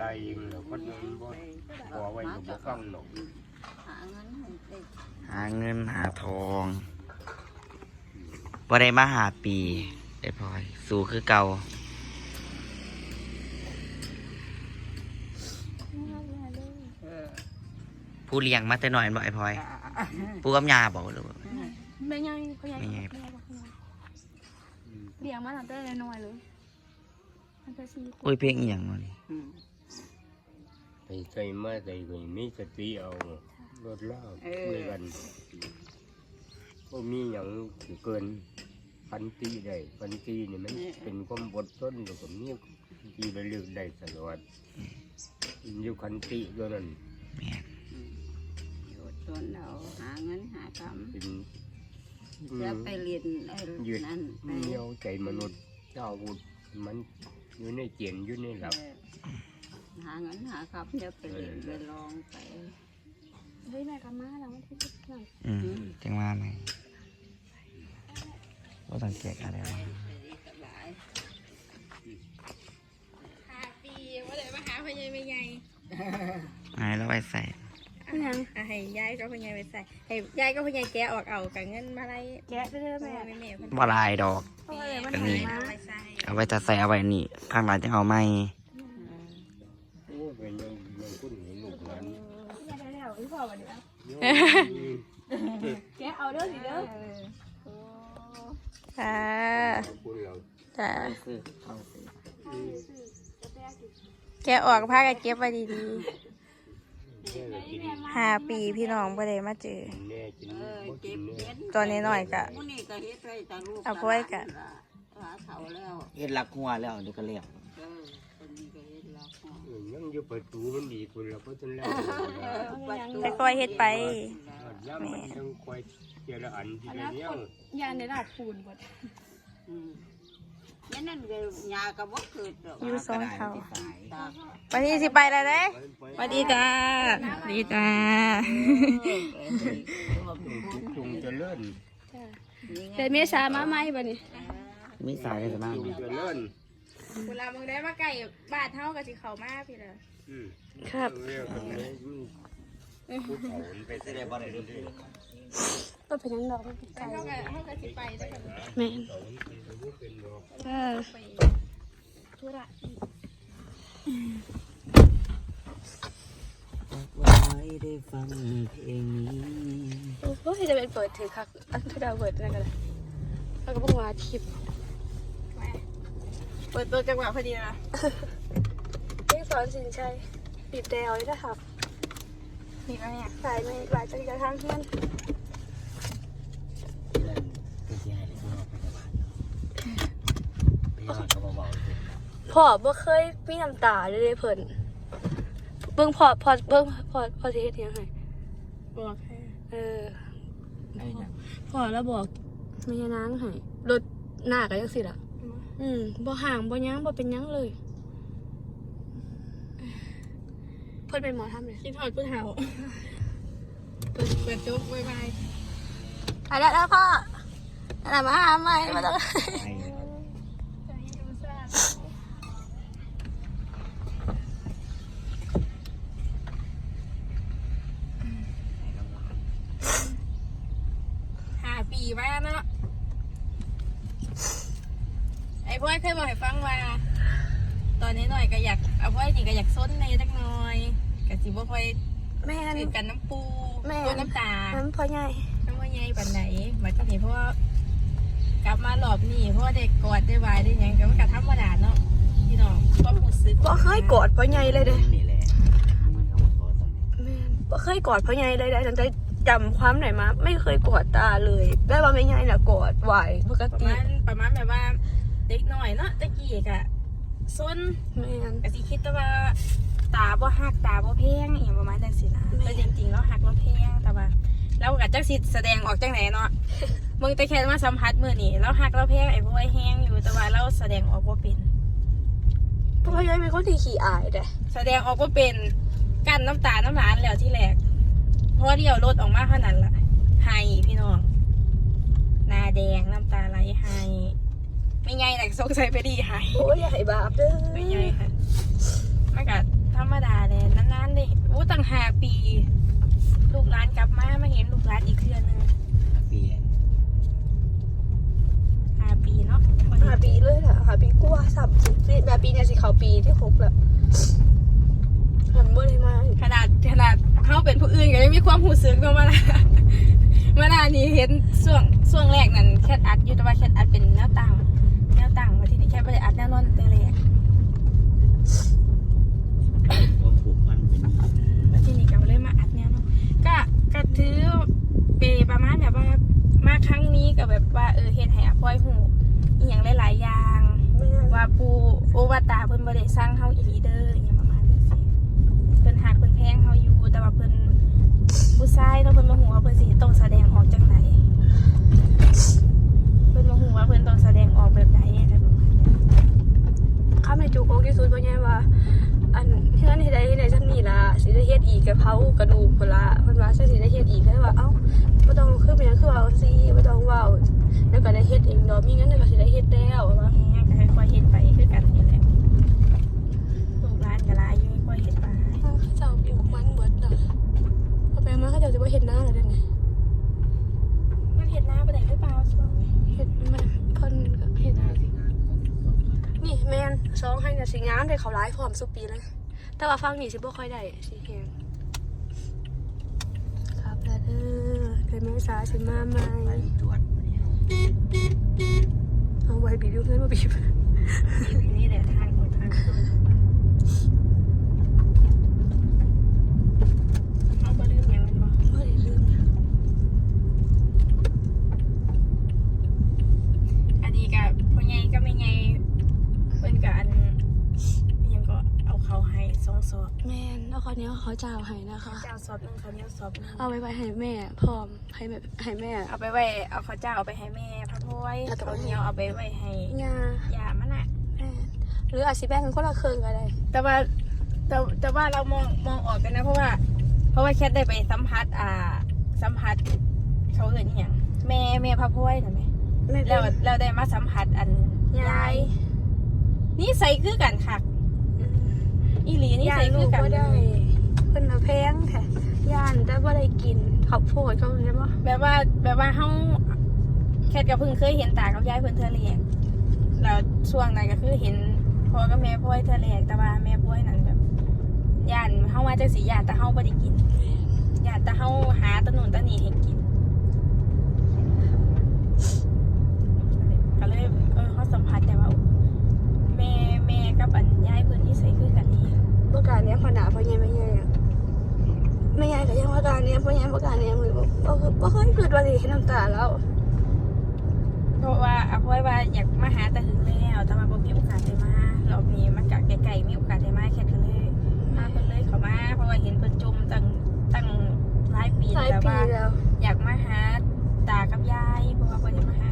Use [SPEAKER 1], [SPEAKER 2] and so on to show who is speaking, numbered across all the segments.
[SPEAKER 1] ตายเองแล้วคนนั้นบ่ขอไว้ก็บ่ฟังหรอก
[SPEAKER 2] หาเงินให้เด็ก
[SPEAKER 3] หาเงินหาทองบ่ได้มาหาปีไอ้พลอย สู่คือเก่า
[SPEAKER 2] เออ
[SPEAKER 3] ผู้เลี้ยงมาแต่น้อยบ่ไอ้พลอยผู้กับยาบอกหรือว่า
[SPEAKER 4] แม่ใหญ่พ่อใหญ่
[SPEAKER 3] แม่ใหญ่
[SPEAKER 4] แม่บอกพ่อใหญ่เลี้ยงมาตั้งแต่น้อยๆเลยตั้งแต่สี่ขวบ
[SPEAKER 3] อุ้ยเพลงอีหยังวะนี่
[SPEAKER 2] อืม
[SPEAKER 1] ไปใส่มาใส่ก็มีสติเอารถลากคุยกันบ่มีหยังสิเกินพันปีได้พันปีนี่มันเป็นความอดทนแล้วก็มีที่ระลึกได้ตลอดอยู่คันติตัวนั้น
[SPEAKER 3] แม่น
[SPEAKER 2] อดทนเอาหาเงินหาค
[SPEAKER 1] เป็นำ
[SPEAKER 2] แล้วไปเรียนไอ้
[SPEAKER 1] ยืด
[SPEAKER 2] นั่นไป
[SPEAKER 1] เหนียวใจมนุษย์เจ้าวุธมันอยู่ในเจียนอยู่ในหลับ
[SPEAKER 2] เออ หาเงินหาคำเดี๋ยวไปเรียนไปลองไป
[SPEAKER 4] เฮ้ยแม่กลับมาแล้ววันที่สิบหน่อย
[SPEAKER 3] อืมจังว่าไหมว่าต้องแจกอะไรวะ
[SPEAKER 2] สบา
[SPEAKER 4] ปีว่าเลยมาหาพ่อใหญ่แม่ใหญ่
[SPEAKER 3] ให้แล้วไว้ใส่
[SPEAKER 4] ยัง
[SPEAKER 5] ให้ยายก็พ่อใหญ่ไปใส่ให้ยายก็พ่อใหญ่แกออกเอากับเงินมาไล่
[SPEAKER 4] แกะเด้อ
[SPEAKER 5] แม่
[SPEAKER 4] แม่
[SPEAKER 5] แม่แม่เพิ่น
[SPEAKER 3] บ่หลายดอก
[SPEAKER 4] อเลยมา
[SPEAKER 3] ก็
[SPEAKER 4] หา
[SPEAKER 3] นี่
[SPEAKER 4] มา
[SPEAKER 5] เอาไปใส่
[SPEAKER 3] เอาไว้จะใส่เอาไว้นี่ข้างหลังจะเอาไหม
[SPEAKER 1] โอ้เป็นยังยังคุ้นเห็นลูกหลาน
[SPEAKER 4] ได้แล้ วันนี้แกเอาเด้อสิเด้อ
[SPEAKER 5] ค่ะ
[SPEAKER 1] ขอบคุณเรา
[SPEAKER 5] จ้ะ
[SPEAKER 3] ซื้อเอาซื้อ
[SPEAKER 5] แกะออกผ้าก็เก็บไว้ดีๆห้าปีพี่น้องบ่ได้มาเจอ
[SPEAKER 1] กินแน่กิน
[SPEAKER 2] เออ
[SPEAKER 1] บ่
[SPEAKER 2] เก็
[SPEAKER 1] กิ
[SPEAKER 2] บเย็น
[SPEAKER 5] ตอนนี้หน่อยกะ
[SPEAKER 2] เอา
[SPEAKER 5] ไว้กะ
[SPEAKER 3] เฮ็ดหลักหัวแล้วเดี๋ยวก็เรียก
[SPEAKER 2] เออ คนนี้ก็เฮ็ดแล้ว
[SPEAKER 1] เออยังอยู่ประตูมันดีคุณเราก็จนแล้ว
[SPEAKER 5] แต่ค่อยเฮ็ดไป
[SPEAKER 1] ย่ำมันยังคอยเจรอันทีละเนี้ย
[SPEAKER 4] ยานในลาดปูนหมด
[SPEAKER 2] อืมยันนั่นก็ยาก็บ่เกิดหรอก
[SPEAKER 5] อยู่สองเขา
[SPEAKER 2] ตาก
[SPEAKER 5] วันนี้สิไปแล้วเด้สวัสดีจ้าสวัสดีจ้า
[SPEAKER 1] จุงเจริญ
[SPEAKER 4] เดือนเมษามาไหมบัดนี้
[SPEAKER 3] มีสายได้สมาก
[SPEAKER 1] จุง เจริญ
[SPEAKER 5] เวลามึงได้มาไก่บ้านเฮาก็สิเข้ามาพี่ละ
[SPEAKER 1] อืม
[SPEAKER 4] ครับ
[SPEAKER 1] เรียกกันเลยผู้เฒ่าไปเสด็จบ่ได้ด้วย
[SPEAKER 4] ก็เป็นยังดอกมันเป็นไก่
[SPEAKER 5] เฮาก็เฮาก็สิไปได้อกัน
[SPEAKER 4] แม่น
[SPEAKER 1] เฒ่าเป็นผู้เป็นดอก
[SPEAKER 4] เออ
[SPEAKER 5] ไป
[SPEAKER 4] ธุระ
[SPEAKER 3] ไว้ได้ฟังเพลงนี้
[SPEAKER 4] โอ้ยจะเป็นเปิดถือคักอันที่ดาวเปิดนั่นกันเลยแล้วก็เพิ่งมาทิป
[SPEAKER 5] เปิดตัวจังหวะพอดีนะ
[SPEAKER 4] เรียกสอนสินชัยบีบแดวเลยนะครับ
[SPEAKER 5] นี่มาเนี่ย
[SPEAKER 4] สายไม่หลายจากกระทั่งเพื่อน
[SPEAKER 3] เป็นที่ให้เลยที่เราไปสบายไปยอดก็เบาๆสิ
[SPEAKER 4] พ่อบ่เคยมีน้ำตาเลยเลยเพิ่นเบิ่งพ่อพ่อเบิ่งพ่อพ่อสิเฮ็ดหยังให้
[SPEAKER 5] บอกให้
[SPEAKER 4] เออ
[SPEAKER 3] ไอ้เนี่ย
[SPEAKER 4] พ่อแล้วบอกไม่ยานางให้รถหน้าก็จังซี่ล่ะ อืมบ่ห่างบ่หยังบ่เป็นหยังเลย เพิ่นเป็นหมอทำเลย
[SPEAKER 5] คิดถอดผู้เฒ่าเปิดเปิดโจ๊กบายบาย
[SPEAKER 4] ไปแล้วแล้วพ่ออันนั้นมาหาใหม่มาต้อง
[SPEAKER 3] ไอ้เนี่ย
[SPEAKER 5] ห้าปีมาเนาะไอ้พ่อยเคยบอกให้ฟังว่า ตอนนี้หน่อยก็อยากเอาพ่อยจริงก็อยากซนในจักหน่อยก็สิบ่ค่อย
[SPEAKER 4] แม่น
[SPEAKER 5] ตื่นกันน้ำปู
[SPEAKER 4] แม่
[SPEAKER 5] ตัวน้ำตา
[SPEAKER 4] นั้นพ่อใหญ่
[SPEAKER 5] น้ำมันใหญ่ปันไหนมาที่นี่เพราะว่ากลับมารอบนี้เพราะว่าเด็กกอดได้วายได้หยังก็มันก็ธรรมดาเนาะพี่น้องความรู้สึก
[SPEAKER 4] บ่เคยกอดพ่อใหญ่เลยเด้
[SPEAKER 3] นี่แหละมันเอาตัวตอนนี้
[SPEAKER 4] แม่นบ่เคยกอดพ่อใหญ่เลยเด้ฉันจะจำความไหนมา ไม่เคยกอดตาเลยได้ว่าแม่ใหญ่น่ะกอดไหวปก
[SPEAKER 5] ประ
[SPEAKER 4] ติ
[SPEAKER 5] มาณประมาณแบบว่า เด็กหน่อยเนาะตะกี้กะซน
[SPEAKER 4] แม่น
[SPEAKER 5] ก็สิคิดแต่ว่าตาบ่หักตาบ่แพงอหย่างประมาณจังซี่นะ
[SPEAKER 4] แม่
[SPEAKER 5] แต่จริงๆแล้วหักแล้วแพงแต่ว่าแล้วก็จักสิแสดงออกจังไหนเนาะมึงแต่แค่มาสัมผัสมื้อนี้แล้วหักแล้วแพงไอ้พวกไอ้แห้งอยู่แต่ว่าเราแสดงออกบ่เป็น
[SPEAKER 4] พ่อใหญ่เป็นคนที่ขี้อายเด้
[SPEAKER 5] แสดงออกว่าเป็นกันน้ำตาน้ำหลานแล้วที่แรกเพราะว่าเดียวรถออกมาขนาดละไห้พี่น้องหนาแดงน้ำตาไหลไห้ ไม่ไงแต่สงสัยไปดีไห้
[SPEAKER 4] โอ้ยใหญ่บาปเด้อ
[SPEAKER 5] ไม่ไงค่ะมันก็รรมดาเลยนานๆเลยโอ้ตั้งห้าปี ลูกหลานกลับมามาเห็นลูกหลานอีกเทื่อนึง
[SPEAKER 3] เปลี่ยน
[SPEAKER 5] ห้าปีเนาะ
[SPEAKER 4] หาปีเลยล่ะหาปีกว่าสามสิบสี่แบบปีเนี่ยสิเขาปีที่หกแล้วหันเมื่อไหร่มา
[SPEAKER 5] ขนาดขนาดเขาเป็นผู้อื่นก็ยังมีความหูสึกเนาะมาละมาละนี่เห็นช่วงช่วงแรกนั่นแคทอัดอยู่แต่ว่าแคทอัดเป็นแนวตั้งแนว ตั้งมาที่นี่แคทไม่ได้อัดแนวนอนแต่แรก
[SPEAKER 3] ความผูกพันเป็น
[SPEAKER 5] มาที่นี่ก็เลยมาอัดแนวเนาะก็ก็ถือเปประมาณแบบว่ามาครั้งนี้ก็แบบว่าเออเฮ็ดให้อภัยหูอีหยังหลายๆอย่าง
[SPEAKER 4] ไม่งั้น
[SPEAKER 5] ว่าปูโอวาตาเพิ่นบ่ได้สร้างเฮาอีหลีเด้ออหยังประมาณนี้สิเพิ่นหักเพิ่นแพงเฮาอยู่แต่ว่าเพิ่นผู้ชายเนาะเพิ่นบ่ฮู้ว่าเพิ่นสิต้องแสดงออกจังไดเพิ่นบ่ฮู้ว่าเพิ่นต้องแสดงออกแบบใดอะไรประ มาณนี้
[SPEAKER 4] ข้ามในจูโกงที่สุดเพราะไงว่า อันเพื่อนที่ได้ในชั้นนี้ละสิได้เฮ็ดอีกกับเผากระดูกพุ่นละเพิ่นว่าใช่สิได้เฮ็ดอีกก็เลยว่าเอ้าบ่ต้องคือเป็นหยังคือว่าสิบ่ต้องเว้าแล้วก็ได้เฮ็ดเองดอกมีเงินแล้วก็สิได้เฮ็ดแล้วว่า
[SPEAKER 5] แม่ก็ค่อยๆเฮ็ดไปคือกันนี่แหละลูกหลานก็หลายอยู่ค่อยๆเฮ็ดไป
[SPEAKER 4] เขาเจ้าปลูกมันเบิดน่ะพอไปมาเขาเจ้าสิบ่เฮ็ดนาแล้วเด้อนี่
[SPEAKER 5] มันเฮ็ดหน้าบ่ได้หรือเปล่าช่วงนี้
[SPEAKER 4] เฮ็ดมันเพิ่นก็เฮ็ดนี่ แม่นสองให้น่ะสิงามได้เขาหลายพร้อมสุปีเลย แต่ว่าฟังนี่สิบ่ค่อยได้สิแฮงครับแล้วเด้อเดือนเมษาสิมาใหม่
[SPEAKER 3] ไปตรวจวันนี้
[SPEAKER 4] เอาไว้บีบอยู่เพื่อนมาบีบ
[SPEAKER 5] นี่แหละทางของทางเอาบ่ลืมหยังแม่นบ่
[SPEAKER 4] ไม่ได้ลืมนะ
[SPEAKER 5] อันนี้ก็พ่อใหญ่ก็ไม่ใหญ่ เพิ่นก็อันอิหยังก็เอาเขาให้สองสอบ
[SPEAKER 4] แม่นแล้วคราวนี้เขาเจ้าให้นะคะ
[SPEAKER 5] เจ้าสอบหนึงเขาวเหนี้ยวสอบหนึง
[SPEAKER 4] เอาไว้ไว้ให้แม่พร้อมให้แม่ให้แม่
[SPEAKER 5] เอาไปไว้เอาข้าวเจ้าเอาไปให้แม่พระพอย
[SPEAKER 4] แล้วก็
[SPEAKER 5] ข้าวเหนียวเอาไปไว้ให้
[SPEAKER 4] ยา
[SPEAKER 5] ยามันน่ะ
[SPEAKER 4] แม่นหรืออาจสิแบ่งกันคนละครึ่งก็ได้
[SPEAKER 5] แต่ว่าแต่แต่ว่าเรามองมองออกกันนะเพราะว่า เพราะว่าแคทได้ไปสัมผัสอ่า สัมผัสเขาเอ่ยนี่ยังแม่แม่พระพอยนะแม่
[SPEAKER 4] แม่
[SPEAKER 5] แล้วเราได้มาสัมผัสอัน
[SPEAKER 4] ยาย
[SPEAKER 5] นี่ใส่คือกันค่ะอีหลีนี่
[SPEAKER 4] ยา
[SPEAKER 5] ใส่
[SPEAKER 4] ลู
[SPEAKER 5] คือกกัน
[SPEAKER 4] ก็ได้เพิ่นมาแพงแท้ย่านแต่บ่ได้กินข้าวโพดเขาใช่ปะ
[SPEAKER 5] แบบว่าแบบว่าเฮาแคทก็เพิ่งเคยเห็นตากับยายเพิ่นเธอแรกแล้วช่วงนั้นก็คือเห็นพ่อกับแม่พ่อยเธอแรกแต่ว่าแม่พ่อยนั่นแบบย่านเฮามาจังสีย่านแต่เฮาบ่ได้กินย่านแต่เฮาหาตะนุนตะนี่ให้กิน ก็เลยเออเขาสัมผัสได้ว่าแม่แม่ กับอันยายเพิ่นนี่ใส่คือกันนี่
[SPEAKER 4] เมื่อการเนี้ยพอหนาพอใหญ่ไม่ใหญ่อะไม่ใหญ่ก็ยังว่าการเนี้ยพอใหญ่เมื่อการเนี้ยมือบ่บ่บ่เคยเกิดว่าสิเห็นน้ำตาแล้ว
[SPEAKER 5] เพราะว่าอาพ่อยว่าอยากมาหาแต่ถึงแล้วแต่ว่าบ่มีโอกาสได้มารอบนี้มันกะไกลๆมีโอกาสได้มาแค่เธอเลยมาเพิ่นเลยเขามาเพราะว่าเห็นเพิ่นจมตั้งตั้งหลายปี
[SPEAKER 4] หลาย
[SPEAKER 5] แล้ว
[SPEAKER 4] ปี
[SPEAKER 5] ว่า
[SPEAKER 4] แล้ว
[SPEAKER 5] อยากมาหาตากับยายเพราะว่าบ่ได้มาหา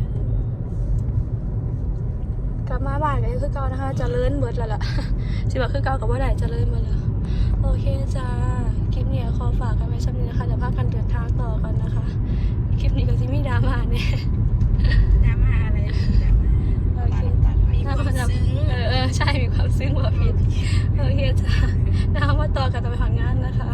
[SPEAKER 4] กลั บมาบ้านก็ยังคือเก่านะคะจะเลื่อนเบิดแล้วล่ะสิว่าคือเก่ากับว่าได้เจะเลื่อนมาแล้วโอเคจ้าคลิปนี้ขอฝากกันไว้ช่ำนี้นะคะเดี๋ยวพากันเดินทางต่อกันนะคะ คลิปนี้ก็สิมีดราม่าเนี่ย
[SPEAKER 5] ดราม่าอะไรดราม่า
[SPEAKER 4] โอเคถ้า
[SPEAKER 5] มีความซึ้ง
[SPEAKER 4] เออใช่มีความซึ้งกว่าผิดโอเคจ้านะคะมาต่อกันต่อไปของงานนะคะ